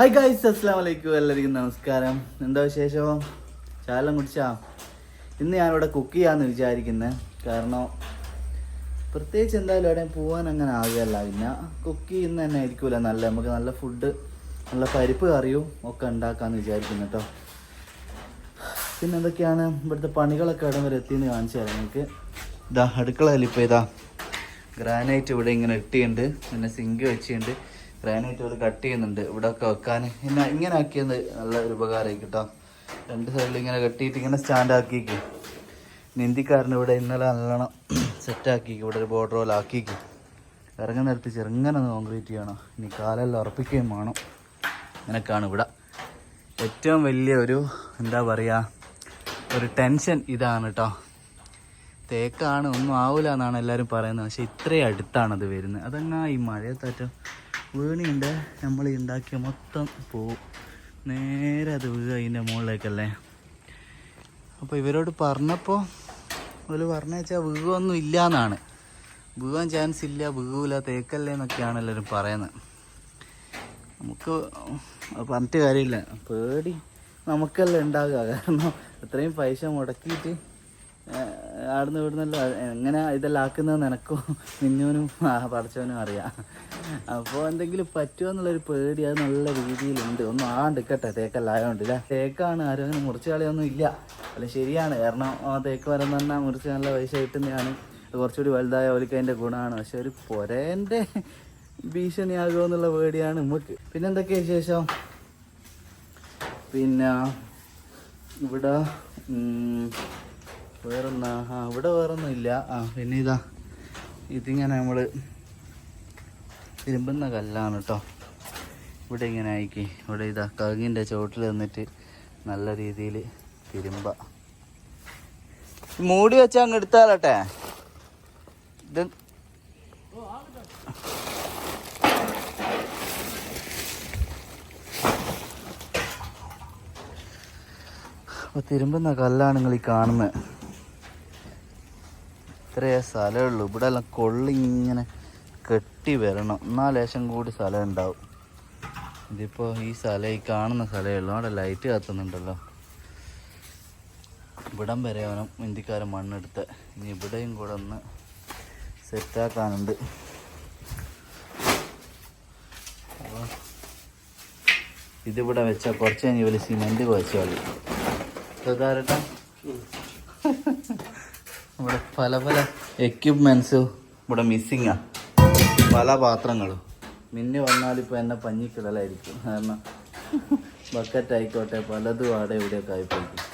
Hi guys അസ്സാം വലൈക്കും എല്ലാവർക്കും നമസ്കാരം. എന്താ വിശേഷം? ചാലം കുടിച്ചാ? ഇന്ന് ഞാനിവിടെ കുക്ക് ചെയ്യാന്ന് വിചാരിക്കുന്നത് കാരണം പ്രത്യേകിച്ച് എന്തായാലും എവിടെയും പോകാൻ അങ്ങനെ ആകുകയല്ല പിന്നെ കുക്ക് ചെയ്യുന്ന തന്നെ ആയിരിക്കില്ല നല്ല നമുക്ക് നല്ല ഫുഡ് നല്ല പരിപ്പ് കറിയും ഒക്കെ ഉണ്ടാക്കാന്ന് വിചാരിക്കുന്നു കേട്ടോ പിന്നെ എന്തൊക്കെയാണ്? ഇവിടുത്തെ പണികളൊക്കെ ഇടം വരെ എത്തിയെന്ന് കാണിച്ചു തരാം നിങ്ങൾക്ക് ഇതാ അടുക്കളയിൽ ഇപ്പോൾ ഇതാ ഗ്രാനൈറ്റ് ഇവിടെ ഇങ്ങനെ ഇട്ടിയുണ്ട്. പിന്നെ സിങ്ക് വെച്ചിട്ടുണ്ട് ഗ്രാനൈറ്റ് ഇവിടെ കട്ട് ചെയ്യുന്നുണ്ട്. ഇവിടെ ഒക്കെ വെക്കാൻ പിന്നെ ഇങ്ങനെ ആക്കിയത് നല്ല ഒരു ഉപകാരമായി കേട്ടോ. രണ്ട് സൈഡിൽ ഇങ്ങനെ കെട്ടിയിട്ട് ഇങ്ങനെ സ്റ്റാൻഡ് ആക്കിക്ക്. നിന്ദിക്കാരന് ഇവിടെ ഇന്നലെ നല്ലോണം സെറ്റാക്കി ഇവിടെ ഒരു ബോർഡർ പോലെ ആക്കിക്ക്. ഇറങ്ങുന്ന നേരത്ത് ചെറുങ്ങനെ കോൺക്രീറ്റ് ചെയ്യണം. ഇനി കാലെല്ലാം ഉറപ്പിക്കുകയും വേണം. അങ്ങനെയൊക്കെയാണ് ഇവിടെ. ഏറ്റവും വലിയ ഒരു എന്താ പറയുക ഒരു ടെൻഷൻ ഇതാണ് കേട്ടോ. തേക്കാണ് ഒന്നും ആവില്ല എന്നാണ് എല്ലാവരും പറയുന്നത്. പക്ഷേ ഇത്രയും അടുത്താണത് വരുന്നത്. അതങ്ങാ ഈ മഴയത്താറ്റ? വീണിയുണ്ട് നമ്മൾ ഉണ്ടാക്കിയ മൊത്തം പോവും നേരെ അത് വീഴുക അതിന്റെ മുകളിലേക്കല്ലേ. അപ്പോൾ ഇവരോട് പറഞ്ഞപ്പോൾ ഒരു പറഞ്ഞു വെച്ചാൽ ഇല്ല എന്നാണ് വീഴാൻ ചാൻസ് ഇല്ല വീഴൂല തേക്കല്ലേ എന്നൊക്കെയാണ് എല്ലാവരും പറയുന്നത്. നമുക്ക് പറഞ്ഞിട്ട് കാര്യമില്ല. പേടി നമുക്കല്ല ഉണ്ടാകുക കാരണം അത്രയും പൈസ മുടക്കിയിട്ട് ആടുന്ന് ഇവിടുന്നല്ല എങ്ങനെ ഇതെല്ലാം ആക്കുന്നത് നിനക്കും മിന്നുവിനും പഠിച്ചവനും അറിയാം. അപ്പോൾ എന്തെങ്കിലും പറ്റുമോ എന്നുള്ളൊരു പേടി അത് നല്ല രീതിയിലുണ്ട്. ഒന്നും ആണ്ടിക്കട്ടെ തേക്കല്ലായതുകൊണ്ട് ഇല്ല തേക്കാണ് ആരും അങ്ങനെ മുറിച്ച് കളിയൊന്നും ഇല്ല. അല്ല ശരിയാണ്. കാരണം തേക്ക് വരുന്ന തന്നെ മുറിച്ച് നല്ല പൈസ കിട്ടുന്നതാണ്. കുറച്ചുകൂടി വലുതായ ഓലിക്ക് അതിന്റെ ഗുണമാണ്. പക്ഷെ ഒരു പൊരേന്റെ ഭീഷണിയാകുമോ എന്നുള്ള പേടിയാണ് നമുക്ക് പിന്നെ എന്തൊക്കെ വിശേഷം? പിന്നെ ഇവിടെ വേറൊന്നാ? ആ ഇവിടെ വേറൊന്നും ഇല്ല. ആ പിന്നെ ഇതാ ഇതിങ്ങനെ നമ്മൾ തിരുമ്പുന്ന കല്ലാണ് കേട്ടോ ഇവിടെ ഇങ്ങനെ ആയിക്കി. ഇവിടെ ഇതാ കകിന്റെ ചുവട്ടിൽ നിന്നിട്ട് നല്ല രീതിയിൽ തിരുമ്പ. മൂടി വെച്ചാൽ അങ്ങ് എടുത്താലട്ടെ? ഇത് അപ്പോൾ തിരുമ്പുന്ന കല്ലാണ് നിങ്ങൾ ഈ കാണുന്നത് ഇത്രയേ സ്ഥലമേ ഉള്ളൂ. ഇവിടെ എല്ലാം കൊള്ളി ഇങ്ങനെ കെട്ടി വരണം. എന്നാൽ ലേശം കൂടി സ്ഥലം ഉണ്ടാവും. ഇതിപ്പോൾ ഈ സ്ഥലം ഈ കാണുന്ന സ്ഥലമേ ഉള്ളൂ. അവിടെ ലൈറ്റ് കത്തുന്നുണ്ടല്ലോ. ഇവിടം വരെ അവനും ഇന്ത്യക്കാരൻ മണ്ണെടുത്ത്. ഇനി ഇവിടെയും കൂടെ ഒന്ന് സെറ്റാക്കാനുണ്ട് അപ്പോൾ ഇതിവിടെ വെച്ചാൽ കുറച്ച് കഴിഞ്ഞ് ഇവർ സിമെന്റ് കുഴച്ചാൽ ഇവിടെ പല പല എക്യുപ്മെൻസും ഇവിടെ മിസ്സിങ്ങാണ് പല പാത്രങ്ങളും. മിന്നു വന്നാൽ ഇപ്പോൾ എന്നെ പഞ്ഞിക്കിടലായിരിക്കും. കാരണം ബക്കറ്റ് ആയിക്കോട്ടെ പലതും ആടെ ഇവിടെയൊക്കെ ആയിപ്പോയിരിക്കും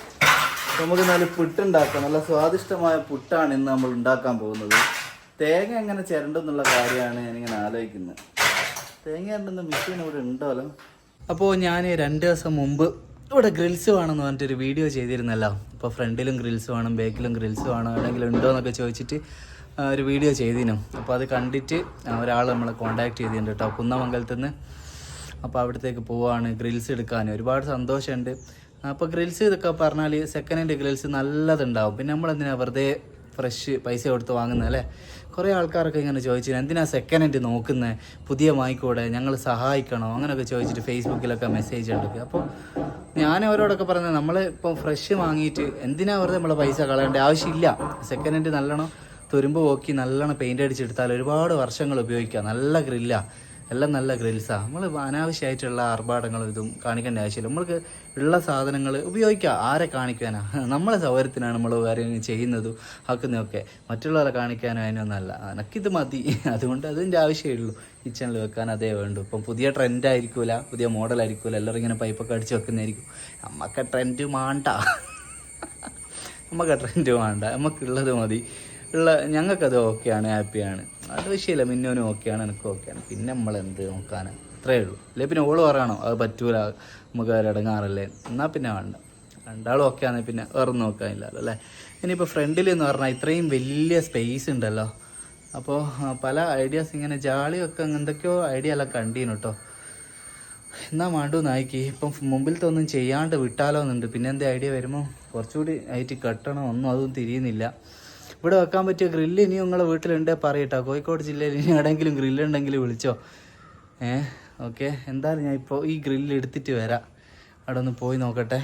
നമുക്ക് നല്ല പുട്ടുണ്ടാക്കാം. നല്ല സ്വാദിഷ്ടമായ പുട്ടാണ് ഇന്ന് നമ്മൾ ഉണ്ടാക്കാൻ പോകുന്നത്. തേങ്ങ എങ്ങനെ ചിരണ്ടെന്നുള്ള കാര്യമാണ് ഞാനിങ്ങനെ ആലോചിക്കുന്നത്. തേങ്ങ ചിരണ്ടെന്ന് മെഷീൻ ഇവിടെ ഉണ്ടല്ലോ അപ്പോൾ ഞാൻ രണ്ട് ദിവസം മുമ്പ് ഇവിടെ ഗ്രിൽസ് വേണമെന്ന് പറഞ്ഞിട്ടൊരു വീഡിയോ ചെയ്തിരുന്നല്ലോ. ഇപ്പോൾ ഫ്രണ്ടിലും ഗ്രിൽസ് വേണം ബാക്കിലും ഗ്രിൽസ് വേണം എവിടെയെങ്കിലും ഉണ്ടോ എന്നൊക്കെ ചോദിച്ചിട്ട് ഒരു വീഡിയോ ചെയ്തിരുന്നു അപ്പോൾ അത് കണ്ടിട്ട് ഒരാൾ നമ്മളെ കോണ്ടാക്ട് ചെയ്തിട്ടുണ്ട് കേട്ടോ. കുന്നമംഗലത്ത് നിന്ന്. അപ്പോൾ അവിടത്തേക്ക് പോവാണ് ഗ്രിൽസ് എടുക്കാൻ ഒരുപാട് സന്തോഷമുണ്ട്. അപ്പോൾ ഗ്രിൽസ് ഇതൊക്കെ പറഞ്ഞാൽ സെക്കൻഡ് ഹാൻഡ് ഗ്രിൽസ് നല്ലതുണ്ടാവും. പിന്നെ നമ്മളെന്തിനാണ് വെറുതെ ഫ്രഷ് പൈസ കൊടുത്ത് വാങ്ങുന്നത് അല്ലേ? കുറേ ആൾക്കാരൊക്കെ ഇങ്ങനെ ചോദിച്ചു എന്തിനാണ് സെക്കൻഡ് ഹാൻഡ് നോക്കുന്നത് പുതിയ വാങ്ങിക്കൂടെ? ഞങ്ങൾ സഹായിക്കണോ? അങ്ങനെയൊക്കെ ചോദിച്ചിട്ട് ഫേസ്ബുക്കിലൊക്കെ മെസ്സേജ് എടുക്കുക അപ്പോൾ ഞാൻ അവരോടൊക്കെ പറഞ്ഞത് നമ്മൾ ഇപ്പോൾ ഫ്രഷ് വാങ്ങിയിട്ട് എന്തിനാ വെറുതെ നമ്മളെ പൈസ കളയേണ്ട? ആവശ്യമില്ല. സെക്കൻഡ് ഹാൻഡ് നല്ലോണം തുരുമ്പ് പോക്കി നല്ലോണം പെയിന്റ് അടിച്ചെടുത്താൽ ഒരുപാട് വർഷങ്ങൾ ഉപയോഗിക്കാം. നല്ല ഗ്രില്ല എല്ലാം നല്ല ഗ്രിൽസാണ് നമ്മൾ അനാവശ്യമായിട്ടുള്ള ആർഭാടങ്ങളും ഇതും കാണിക്കേണ്ട ആവശ്യമില്ല. നമ്മൾക്ക് ഉള്ള സാധനങ്ങൾ ഉപയോഗിക്കുക ആരെ കാണിക്കാനാണ് നമ്മളെ സൗകര്യത്തിനാണ് നമ്മൾ കാര്യങ്ങൾ ചെയ്യുന്നതും ആക്കുന്നതൊക്കെ മറ്റുള്ളവരെ കാണിക്കാനും അതിനൊന്നല്ല. എനക്കിത് മതി. അതുകൊണ്ട് അതിന്റെ ആവശ്യമേ ഉള്ളൂ. കിച്ചണിൽ വെക്കാൻ അതേ വേണ്ടു. ഇപ്പം പുതിയ ട്രെൻഡ് ആയിരിക്കൂല. പുതിയ മോഡൽ ആയിരിക്കൂല. എല്ലാവരും ഇങ്ങനെ പൈപ്പൊക്കെ അടിച്ച് വെക്കുന്നതായിരിക്കും. നമുക്ക് ട്രെൻഡ് മാണ്ട നമുക്ക് ട്രെൻഡ് വേണ്ട. നമുക്കുള്ളത് മതി. ഉള്ള ഞങ്ങൾക്കത് ഓക്കെയാണ് ഹാപ്പിയാണ്. അത് വിഷയമില്ല മിന്നോനും ഓക്കെയാണ് എനിക്ക് ഓക്കെയാണ്. പിന്നെ നമ്മൾ എന്ത് നോക്കാൻ അത്രേ ഉള്ളൂ. അല്ലേ പിന്നെ ഓൾ പറയണോ? അത് പറ്റൂല നമുക്ക് ഇടങ്ങാറല്ലേ എന്നാൽ പിന്നെ വേണ്ട. രണ്ടാളും ഓക്കെ ആണെങ്കിൽ പിന്നെ വേറെ നോക്കാനില്ലല്ലോ അല്ലേ? ഇനിയിപ്പോൾ ഫ്രണ്ടിൽ എന്ന് പറഞ്ഞാൽ ഇത്രയും വലിയ സ്പേസ് ഉണ്ടല്ലോ. അപ്പോൾ പല ഐഡിയാസ് ഇങ്ങനെ ജാളിയൊക്കെ എന്തൊക്കെയോ ഐഡിയ എല്ലാം കണ്ടീനു കേട്ടോ എന്നാ മാണ്ടു നായിക്കി? ഇപ്പം മുമ്പിലത്തെ ഒന്നും ചെയ്യാണ്ട് വിട്ടാലോ എന്നുണ്ട് പിന്നെ എന്തേ ഐഡിയ വരുമ്പോൾ കുറച്ചുകൂടി ആയിട്ട് കെട്ടണം. ഒന്നും അതൊന്നും തിരിയുന്നില്ല. ഇവിടെ വെക്കാൻ പറ്റിയ ഗ്രില്ല് ഇനി നിങ്ങളെ വീട്ടിലുണ്ടേ പറയട്ടോ. കോഴിക്കോട് ജില്ലയിൽ ഇനി എവിടെയെങ്കിലും ഗ്രില്ല് ഉണ്ടെങ്കിൽ വിളിച്ചോ. ഏ ഓക്കെ. എന്തായാലും ഞാൻ ഇപ്പോൾ ഈ ഗ്രില്ല് എടുത്തിട്ട് വരാം. അവിടെ ഒന്ന് പോയി നോക്കട്ടെ.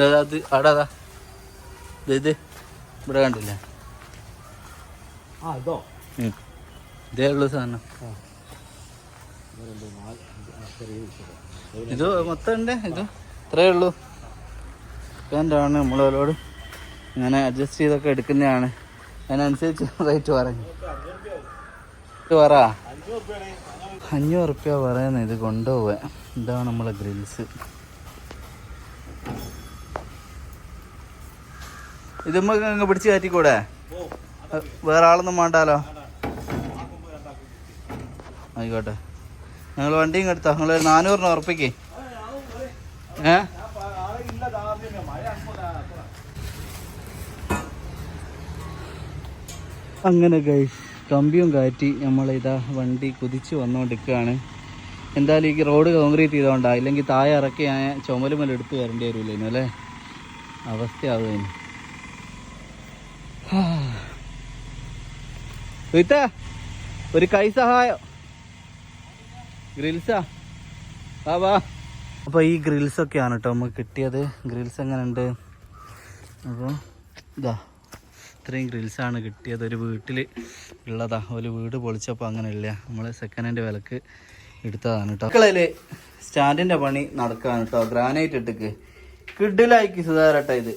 അത് അവിടെ അതാ ഇത് ഇവിടെ കണ്ടില്ലേ. ഇതേ? ഉള്ളു സാധനം. ഇത് മൊത്തം ഉണ്ട്? ഇത് ഇത്രയേ ഉള്ളൂ. എന്താണ് അവരോട് ഇങ്ങനെ അഡ്ജസ്റ്റ് ചെയ്തൊക്കെ എടുക്കുന്നതാണ്. അതിനനുസരിച്ച് റേറ്റ് പറഞ്ഞു പറ. അഞ്ഞൂറ് റുപ്യ പറയുന്നത് ഇത് കൊണ്ടുപോവാൻ. ഇതാണ് നമ്മളെ ഗ്രിൽസ് ഇത് നമുക്ക് അങ്ങ് പിടിച്ച് കയറ്റിക്കൂടെ? വേറെ ആളൊന്നും വേണ്ടാലോ? ആയിക്കോട്ടെ. ഞങ്ങൾ വണ്ടിയും എടുത്തോ? നിങ്ങൾ ഒരു നാനൂറിന് ഉറപ്പിക്കേ. ഏ? അങ്ങനെ ഗൈസ് കമ്പിയും കാറ്റി നമ്മളിതാ വണ്ടി കുതിച്ച് വന്നുകൊണ്ടിരിക്കുകയാണ് എന്തായാലും ഈ റോഡ് കോൺക്രീറ്റ് ചെയ്തോണ്ടാ ഇല്ലെങ്കിൽ താഴെ ഇറക്കി ഞാൻ ചുമലുമല എടുത്ത് വരേണ്ടി വരില്ലേനു അല്ലേ? അവസ്ഥയാവുന്നു വീട്ട ഒരു കൈ സഹായം. ഗ്രിൽസാ. ആ വാ. അപ്പോൾ ഈ ഗ്രിൽസ് ഒക്കെയാണ് കേട്ടോ നമുക്ക് കിട്ടിയത്. ഗ്രിൽസ് എങ്ങനെ ഉണ്ട് അപ്പോൾ ഇതാ. ഇത്രയും ഗ്രിൽസാണ് കിട്ടിയത്. ഒരു വീട്ടിൽ ഉള്ളതാ. ഒരു വീട് പൊളിച്ചപ്പോൾ അങ്ങനെ ഇല്ല നമ്മൾ സെക്കൻഡ് ഹാൻഡ് വിലക്ക് എടുത്തതാണ് കേട്ടോ മക്കളതിൽ സ്റ്റാൻഡിന്റെ പണി നടക്കുകയാണ് കേട്ടോ ഗ്രാനൈറ്റ് ഇട്ടിക്ക്. കിഡിലായിക്ക് സുധാരട്ടോ ഇത്.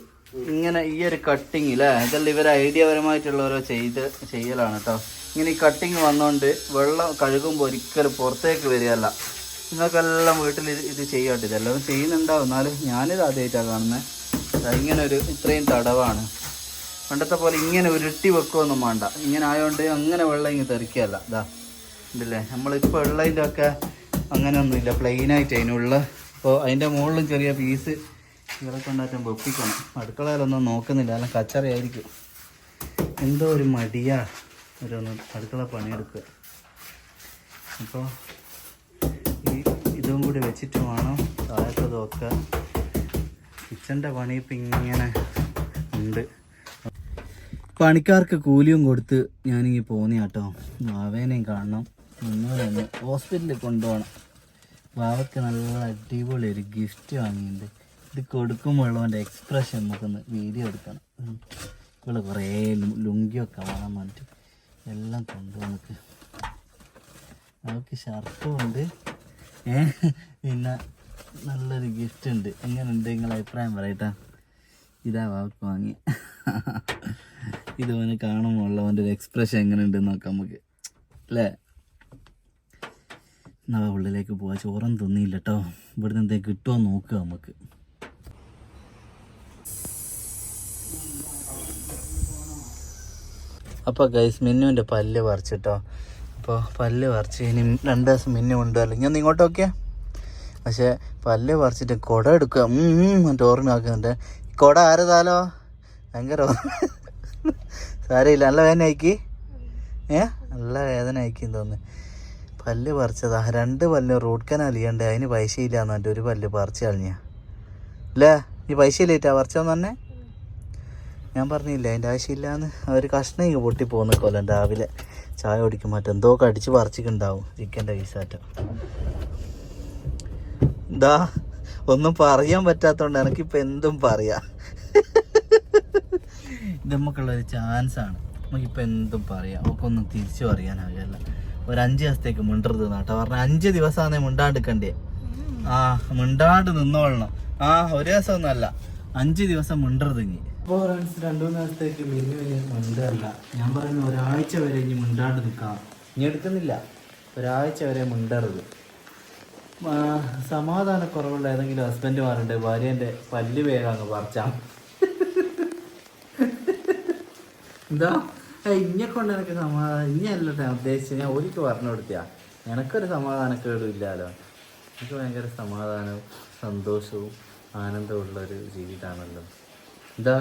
ഇങ്ങനെ ഈ ഒരു കട്ടിങ് അല്ലേ? ഇതെല്ലാം ഇവർ ഐഡിയപരമായിട്ടുള്ള ഓരോ ചെയ്ത് ചെയ്യലാണ് കേട്ടോ ഇങ്ങനെ ഈ കട്ടിങ് വന്നുകൊണ്ട് വെള്ളം കഴുകുമ്പോൾ ഒരിക്കലും പുറത്തേക്ക് വരികയല്ല. നിങ്ങൾക്കെല്ലാം വീട്ടിൽ ഇത് ഇത് ചെയ്യാട്ടോ. ഇതെല്ലാം ചെയ്യുന്നുണ്ടാവും എന്നാലും ഞാനിത് ആദ്യമായിട്ടാണ് കാണുന്നത് ഇങ്ങനെ ഒരു ഇത്രയും തടവാണ്. പണ്ടത്തെ പോലെ ഇങ്ങനെ ഉരുട്ടി വെക്കുകയൊന്നും വേണ്ട. ഇങ്ങനെ ആയതുകൊണ്ട് അങ്ങനെ വെള്ളം ഇങ്ങനെ തെറിക്കുകയല്ല. ഇതാ ഉണ്ടല്ലേ നമ്മളിപ്പോൾ വെള്ളതിന്റെ ഒക്കെ അങ്ങനെ അങ്ങനെയൊന്നുമില്ല പ്ലെയിനായിട്ട് അതിനുള്ള അപ്പോൾ അതിന്റെ മുകളിലും ചെറിയ പീസ് ഇവരെ കൊണ്ടാറ്റം വെപ്പിക്കണം. അടുക്കളയിലൊന്നും നോക്കുന്നില്ല. അല്ല കച്ചറയായിരിക്കും. എന്തോ ഒരു മടിയാ ഓരോന്ന് അടുക്കള പണിയെടുക്കുക. അപ്പോൾ ഈ ഇതും കൂടി വെച്ചിട്ട് വേണം താഴത്തതൊക്കെ. കിച്ചന്റെ പണി ഇപ്പം ഇങ്ങനെ ഉണ്ട്. പണിക്കാർക്ക് കൂലിയും കൊടുത്ത് ഞാനിങ്ങി പോന്നി കേട്ടോ. വാവേനെയും കാണണം. ഒന്നുകൂടെ ഹോസ്പിറ്റലിൽ കൊണ്ടുപോകണം വാവയ്ക്ക് നല്ല അടിപൊളി ഒരു ഗിഫ്റ്റ് വാങ്ങിയിട്ടുണ്ട് ഇത് കൊടുക്കുമ്പോഴുള്ളവന്റെ എക്സ്പ്രഷൻ നമുക്കൊന്ന് വീഡിയോ എടുക്കണം. ഇവിടെ കുറേ ലുങ്കിയൊക്കെ വാങ്ങാൻ വേണ്ടിയിട്ട് എല്ലാം കൊണ്ടുവന്നിട്ട് അവൾക്ക് ഷർട്ടും ഉണ്ട്. പിന്നെ നല്ലൊരു ഗിഫ്റ്റ് ഉണ്ട്. എങ്ങനെയുണ്ട് നിങ്ങളെ അഭിപ്രായം പറയട്ടാ. ഇതാ വാക്ക് വാങ്ങി ഇത് അവന് കാണുമ്പോൾ ഉള്ളവന്റെ ഒരു എക്സ്പ്രഷൻ എങ്ങനെ ഉണ്ട് നോക്കാം നമുക്ക് അല്ലേ എന്നാ ഉള്ളിലേക്ക് പോവാ. ചോറൊന്നും തിന്നിയില്ല കേട്ടോ ഇവിടുന്ന് എന്തെങ്കിലും കിട്ടുമോ നോക്കുക നമുക്ക്. അപ്പോൾ ഗൈസ് മിന്നുവിന്റെ പല്ല് പറിച്ചിട്ടോ അപ്പോൾ പല്ല് പറിച്ച് ഇനി രണ്ട് ദിവസം മിന്നു കൊണ്ടുവരല്ല ഞാൻ ഇങ്ങോട്ട് നോക്കിയാ. പക്ഷേ പല്ല് പറിച്ചിട്ട് കുട എടുക്കുക. മറ്റേ ഓർമ്മയാക്കുന്നുണ്ട് കുട ആരതാലോ? ഭയങ്കര. സാരമില്ല. നല്ല വേദന ആയിക്കി? ഏ? നല്ല വേദന ആയിക്കും തോന്നുന്നു. പല്ല് പറിച്ചതാ. രണ്ട് പല്ല് റൂട്ട് കനാൽ ചെയ്യണ്ടേ അതിന് പൈസ ഇല്ല എന്നിട്ട് ഒരു പല്ല് പറിച്ച് കളഞ്ഞാ. അല്ലേ ഈ പൈസ ഇല്ലേറ്റാ? പറിച്ചോന്ന് തന്നെ ഞാൻ പറഞ്ഞില്ല അതിന്റെ ആവശ്യമില്ലാന്ന്. അവർ കഷ്ണം ഇങ്ങ് പൊട്ടി പോകുന്ന കൊല്ലം രാവിലെ ചായ കുടിക്കും മറ്റെന്തോ കടിച്ച് പറിച്ചിട്ടുണ്ടാവും. ചിക്കന്റെ പീസാറ്റം എന്താ ഒന്നും പറയാൻ പറ്റാത്തോണ്ട് എനിക്കിപ്പോൾ എന്തും പറയാം. ഇത് നമുക്കുള്ളൊരു ചാൻസ് ആണ്. നമുക്കിപ്പോൾ എന്തും പറയാം. ഒക്കെ ഒന്നും തിരിച്ചു പറയാനാകില്ല ഒരു അഞ്ച് ദിവസത്തേക്ക് മിണ്ടരുത് നാട്ടോ പറഞ്ഞ അഞ്ച് ദിവസമാണ് മിണ്ടാണ്ടിക്കണ്ടേ. ആ മിണ്ടാണ്ട് നിന്നോളണം. ആ ഒരു ദിവസം ഒന്നല്ല അഞ്ച് ദിവസം മിണ്ടരുത് ഇനി. അപ്പോൾ ഫ്രണ്ട്സ് രണ്ടു മൂന്ന് ദിവസത്തേക്ക് മിന്നു വലിയ മിണ്ടല്ല ഞാൻ പറയുന്ന ഒരാഴ്ച വരെ ഇനി മിണ്ടാണ്ട് നിൽക്കാം ഇനി എടുക്കുന്നില്ല. ഒരാഴ്ച വരെ മിണ്ടരുത്. സമാധാനക്കുറവുള്ള ഏതെങ്കിലും ഹസ്ബൻഡുമാരുണ്ട് ഭാര്യന്റെ പല്ല് വേഗം അങ്ങ് പറിച്ചാ എന്താ? ഇന്നെ കൊണ്ട് എനിക്ക് സമാധാനം. ഇനിയല്ല ഞാൻ ഉദ്ദേശിച്ചത്. ഞാൻ ഒരിക്കൽ പറഞ്ഞു കൊടുത്തിയാ എനക്കൊരു സമാധാനക്കേടും ഇല്ലല്ലോ എനിക്ക് ഭയങ്കര സമാധാനവും സന്തോഷവും ഒരു ജീവിതമാണല്ലോ എന്താ?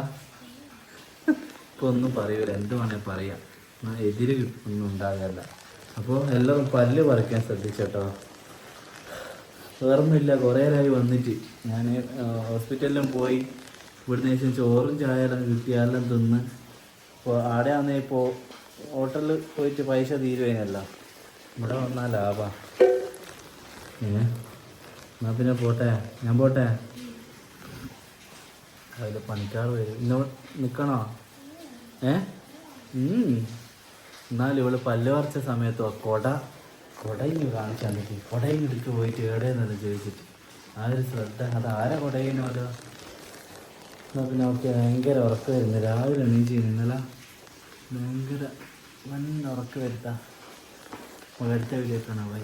ഇപ്പൊ ഒന്നും പറയൂല. എന്ത് വേണേ പറയാം. എതിര് ഒന്നും ഉണ്ടാകല്ല. അപ്പോൾ എല്ലാവരും പല്ല് പറിക്കാൻ ശ്രദ്ധിച്ചോട്ടോ. വേറൊന്നുമില്ല. കുറേ നേരമായി വന്നിട്ട്. ഞാൻ ഹോസ്പിറ്റലിലും പോയി. ഇവിടുന്ന് ശേഷം ചോറും ചായ എല്ലാം കിട്ടി. തിന്ന് ഇപ്പോൾ ആടെ ആണെങ്കിൽ ഇപ്പോൾ ഹോട്ടലിൽ പോയിട്ട് പൈസ തീരുവേനല്ല ഇവിടെ വന്നാൽ ലാഭാ. ഏ? എന്നാ പിന്നെ പോട്ടെ. ഞാൻ പോട്ടെ. അതിൽ പണിക്കാർ വരും. ഇന്ന നിൽക്കണോ ഏ. എന്നാലും ഇവൾ പല്ല് പറിച്ച സമയത്തോ കൊട കൊടയിന് കാണിച്ചാൽ മതി. കൊടയും എടുത്ത് പോയിട്ട് എവിടെയെന്നല്ല ചോദിച്ചിട്ട്. ആ ഒരു ശ്രദ്ധ. അത് ആരാ കൊടയിനോ അതോ എന്നാ പിന്നെ അവർക്ക് ഭയങ്കര ഉറക്കം വരുന്നു. രാവിലെ എണീച്ച് ഇന്നലെ ഭയങ്കര വൻ ഉറക്കം വരുത്താം അടുത്ത വീഡിയോ കാണാം ബൈ